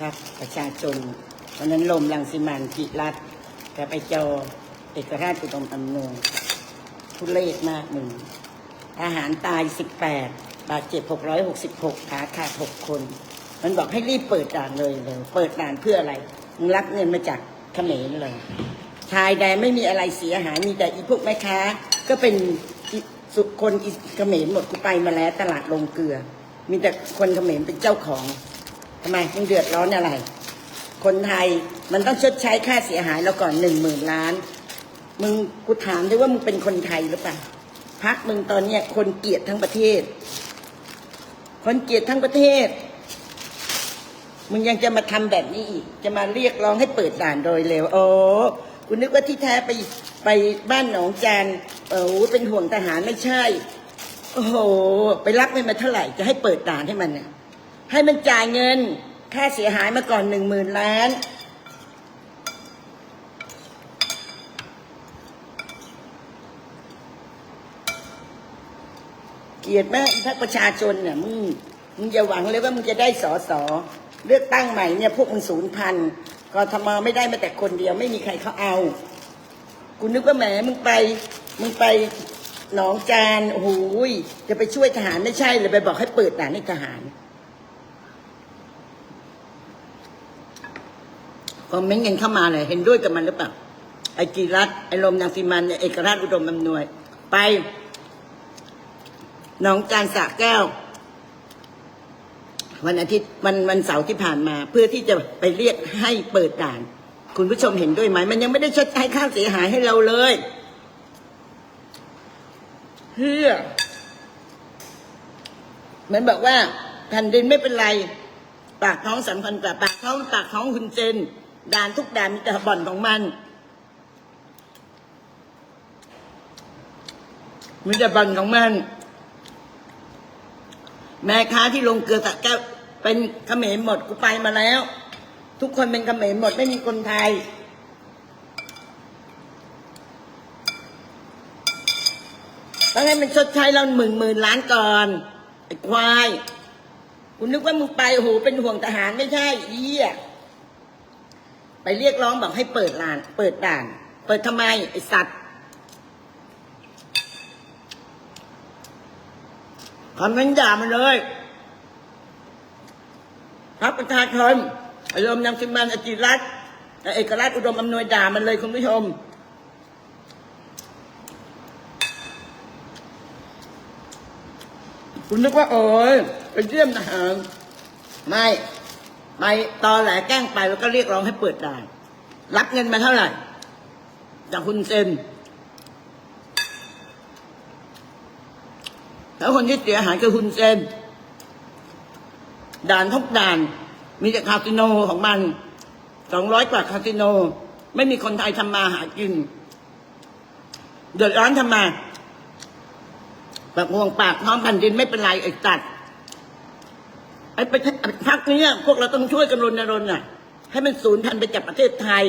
พรรคประชาชนวันนั้นลมลังสิมันจิรัตกับไอจอเอกราชอุดมอำนวยทุเลศมากหนึ่งทหารตาย 18 บาดเจ็บ 666ขาขาด 6 คน มันบอกให้รีบเปิดด่านเลยเลยเปิดด่านเพื่ออะไรมึงรับเงินมาจากเขมรเลยชายแดนไม่มีอะไรเสียหายมีแต่อีพวกแม่ค้า ก็เป็นสุคนอิเขมรหมดกูไปมาแล้วตลาดลงเกลือ มีแต่คนเขมรเป็นเจ้าของ ทำไมมึงเดือดร้อนอะไร คนไทยมันต้องชดใช้ค่าเสียหายเราก่อนหนึ่งหมื่นล้าน มึงกูถามด้วยว่ามึงเป็นคนไทยหรือเปล่าพักมึงตอนเนี้ยคนเกลียดทั้งประเทศ คนเกลียดทั้งประเทศ มึงยังจะมาทำแบบนี้อีก จะมาเรียกร้องให้เปิดด่านโดยเร็ว โอ้กูนึกว่าที่แท้ไปไปบ้านหนองจานเออเป็นห่วงทหารไม่ใช่ โอ้โห ไปรับเงินมาเท่าไหร่ จะให้เปิดด่านให้มันเนี่ย ให้มันจ่ายเงิน ค่าเสียหายมาก่อนหนึ่งหมื่นล้านเกียดแม่ถ้าประชาชนเนี่ยมึงมึงอย่าหวังเลยว่ามึงจะได้สอสอเลือกตั้งใหม่เนี่ยพวกมึงศูนย์พันกทมไม่ได้มาแต่คนเดียว ไม่มีใครเขาเอากูนึกว่าแหมมึงไป มึงไปหนองจานโอ้ยจะไปช่วยทหารไม่ใช่เลยไปบอกให้เปิดด่านให้ทหาร คอมเมนต์กันเข้ามาเลยเห็นด้วยกับมันหรือเปล่าไอจีรัตไอลมนางสีมันเอกราชอุดมอำนวย ไปหนองจานสะแก้ว วันอาทิตย์วันวันเสาร์ที่ผ่านมา เพื่อที่จะไปเรียกให้เปิดด่าน คุณผู้ชมเห็นด้วยไหม มันยังไม่ได้ชดใช้ค่าเสียหายให้เราเลยเฮือเหมือนบอกว่าแผ่นดินไม่เป็นไร ปากท้องสำคัญกว่าปากท้องปากท้องคุณเจน ด่านทุกด่านมีแต่บ่อนของมันมีแต่บ่อนของมัน แม่ค้าที่ลงเกลือตะแก้วเป็นเขมรหมดกูไปมาแล้ว ทุกคนเป็นเขมรหมดไม่มีคนไทยต้องให้มันชดใช้เราหมื่นหมื่นล้านก่อนไอ้ควายกูนึกว่ามึงไปโอ้โหเป็นห่วงทหารไม่ใช่เอี้ย ไปเรียกร้องบอกให้เปิดลาน เปิดด่าน เปิดทำไมไอสัตว์คอมเมนด่ามันเลยพรรคประชาชนอารมณ์นำสิมันอจิรัตเอกราชอุดมอำนวยด่ามันเลยคุณผู้ชมคุณนึกว่าโอ้ยไปเยี่ยมทหารไม่ ไปตอแหลแกล้งไปแล้วก็เรียกร้องให้เปิดด่านรับเงินมาเท่าไหร่ จากคุณเซนแล้วคนที่เสียหายคือคุณเซนด่านทุกด่าน มีแต่คาสิโนของมันสองร้อยกว่าคาสิโน ไม่มีคนไทยทำมาหากิน เดือดร้อนทำมาปากห่วงปากท้องแผ่นดินไม่เป็นไรไอ้ตัด อ้ประเทศพักนี้พวกเราต้องช่วยกันรณรงค์อะ ให้มันสูญพันธุ์ไปจากประเทศไทย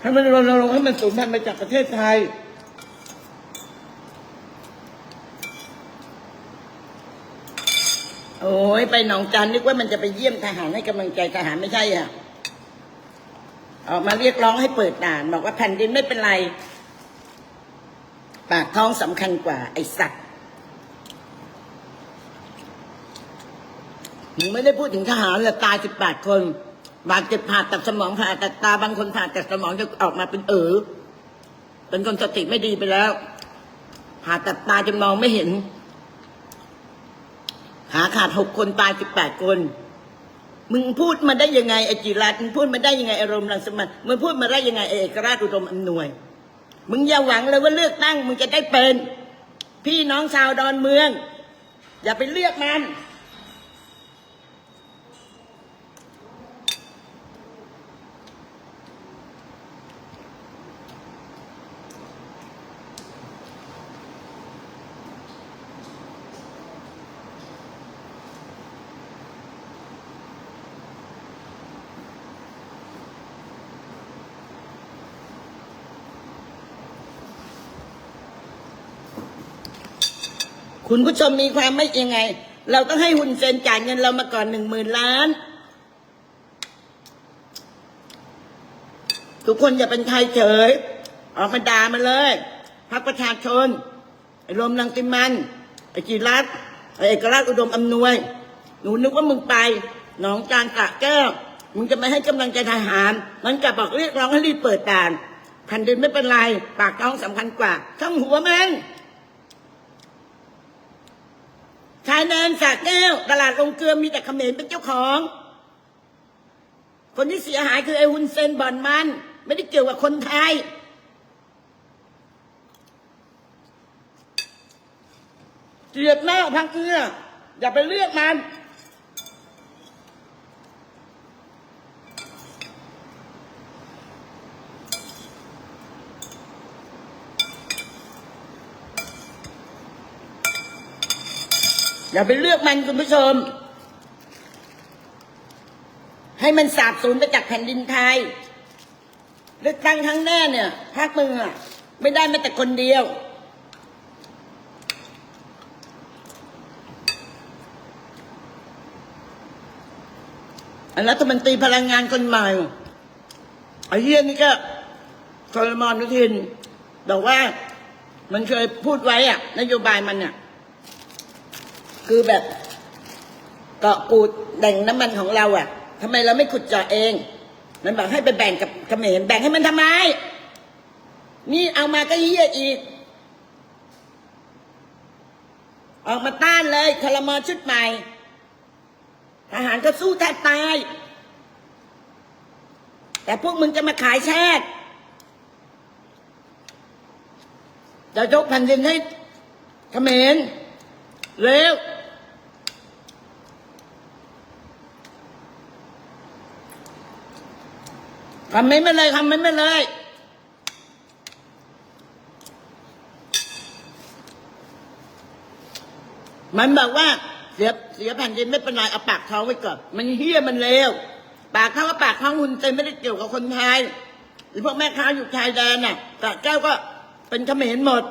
ให้มันรณรงค์ให้มันสูญพันธุ์ไปจากประเทศไทยโอ้ยไปหนองจันนึกว่ามันจะไปเยี่ยมทหารให้กำลังใจทหารไม่ใช่อะ ออกมาเรียกร้องให้เปิดด่าน บอกว่าแผ่นดินไม่เป็นไร ปากท้องสำคัญกว่า ไอสัตว์หนูไม่ได้พูดถึงทหารเลยตายสิบแปดคนบาดเจ็บผ่าตัดสมองผ่าตัดตาบางคนผ่าตัดสมองจะออกมาเป็นเออเป็นคนสติไม่ดีไปแล้วผ่าตัดตาจนมองไม่เห็นขาขาดหกคนตายสิบแปดคน มึงพูดมาได้ยังไงไอจิรัตมึงพูดมาได้ยังไงอารมณ์รังสมันมึงพูดมาได้ยังไงไอเอกราชอุดมอำนวย มึงอย่าหวังเลยว่าเลือกตั้ง มึงจะได้เป็น พี่น้องชาวดอนเมือง อย่าไปเลือกมัน คุณผู้ชมมีความไม่ยังไง เราต้องให้หุนเซนจ่ายเงินเรามาก่อนหนึ่งหมื่นล้าน ทุกคนอย่าเป็นใครเฉย ออกมาด่ามาเลยพรรคประชาชน ไอ้รวมลังติมันไอ้จิรัตไอ้เอกราชอุดมอำนวย หนูนึกว่ามึงไป หนองจานตะแก้วมึงจะไม่ให้กำลังใจทหาร มันกลับบอกเรียกร้องให้รีบเปิดด่านแผ่นดินไม่เป็นไร ปากท้องสำคัญกว่าช่างหัวแม่ง ชายแดนสระแก้วตลาดลงเกลือมีแต่เขมรเป็นเจ้าของ คนที่เสียหายคือไอ้ฮุนเซนบ่อนมัน ไม่ได้เกี่ยวกับคนไทย เกลียดหน้าพังเอื้ออย่าไปเลือกมัน อย่าไปเลือกมันคุณผู้ชม ให้มันสาบสูญไปจากแผ่นดินไทย เลือกตั้งครั้งหน้าเนี่ยภาคมึงอะ ไม่ได้แม้แต่คนเดียวอันรัฐมนตรีพลังงานคนใหม่ไอ้เหี้ยนี่ก็โซลมอนนุทินบอกว่ามันเคยพูดไว้อะนโยบายมันเนี่ย คือแบบเกาะกูดแหล่งน้ำมันของเราอะทำไมเราไม่ขุดเจาะเอง มันบอกให้ไปแบ่งกับเขมรแบ่งให้มันทำไม นี่เอามาก็เหี้ยอีก ออกมาต้านเลยคลมอชุดใหม่ ทหารก็สู้แทบตาย แต่พวกมึงจะมาขายแชทจะยกแผ่นดินให้เขมรเร็วำไม่มาเลยคำไม่มาเลยมันบอกว่าเสียเสียแผ่นดินไม่เป็นไรเอาปากท้องไว้ก่อนมันเฮี้ยมันเลวปากท้องกับปากท้องหุ่นเต็มไม่ได้เกี่ยวกับคนไทยหรือพวกแม่ค้าอยู่ชายแดนน่ะกะแก้วก็เป็นเขมรหมด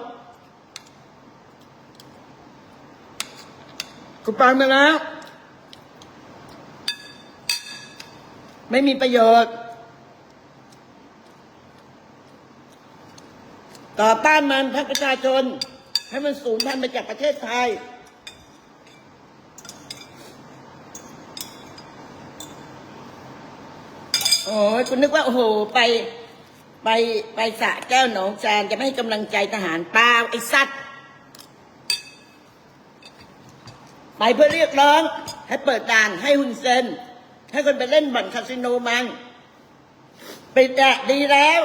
กูไปมาแล้ว ไม่มีประโยชน์ ต่อต้านมันพรรคประชาชน ให้มันสูญพันธุ์ไปจากประเทศไทย โอ้ยคุณนึกว่า โอ้โห ไป ไปไปสะแก้วหนองจานจะไม่ให้กำลังใจทหารเปล่าไอ้สัตว์ ไปเพื่อเรียกร้อง ให้เปิดด่านให้หุ่นเซนให้คนไปเล่นบ่อนคาสิโนมันปิดแดะดีแล้ว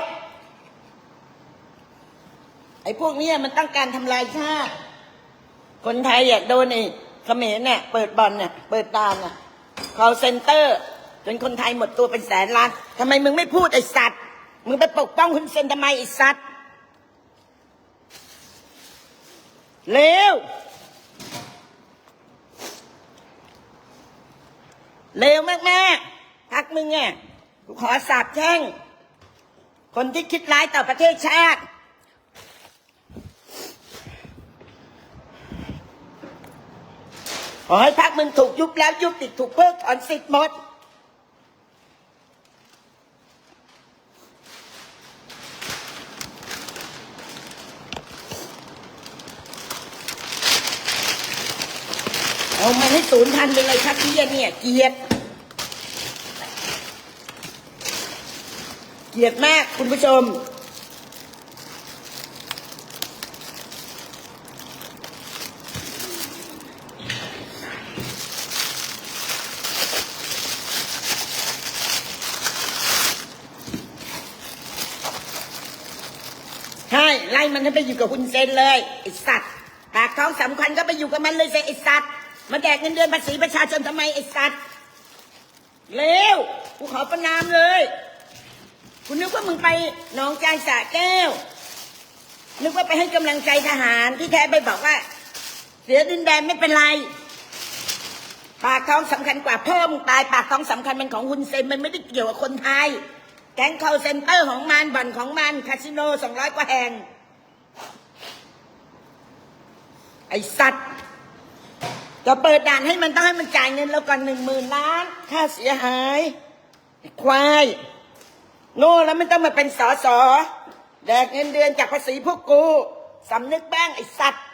ไอ้พวกเนี้ยมันต้องการทำลายชาติ คนไทยอะโดนไอ้เขมรเนี่ยเปิดบอลเนี่ยเปิดตามน่ะ call center จนคนไทยหมดตัวเป็นแสนล้านทำไมมึงไม่พูดไอ้สัตว์ มึงไปปกป้องคุณเซนทำไมไอ้สัตว์เร็วเร็วมากๆพักมึงอะกูขอสาบแช่ง คนที่คิดร้ายต่อประเทศชาติ ขอให้พักมึงถูกยุบแล้วยุบติดถูกเพิกถอนสิทธิ์หมด เอามันให้ศูนย์พันไปเลยครับพี่เนี่ย เกียดเกียดมากคุณผู้ชม ใช่ไล่มันให้ไปอยู่กับคุณเซนเลยไอสัตว์ปากท้องสำคัญก็ไปอยู่กับมันเลยสิไอสัตว์มาแดกเงินเดือนภาษีประชาชนทำไมไอสัตว์เร็วกูขอประนามเลยคุณนึกว่ามึงไปหนองจานสะแก้ว นึกว่าไปให้กำลังใจทหารที่แท้ไปบอกว่า เสียดินแดนไม่เป็นไร ปากท้องสำคัญกว่าเพิ่มตายปากท้องสำคัญมันของคุณเซนมันไม่ได้เกี่ยวกับคนไทยแก๊ง call center ของมันบ่อนของมันคาสิโนสองร้อยกว่าแห่ง ไอ้สัตว์จะเปิดด่านให้มันต้องให้มันจ่ายเงินเราก่อนหนึ่งหมื่นล้าน ค่าเสียหายไอ้ควายโง่แล้วไม่ต้องมาเป็นสอสอแดกเงินเดือนจากภาษีพวกกูสำนึกบ้างไอ้สัตว์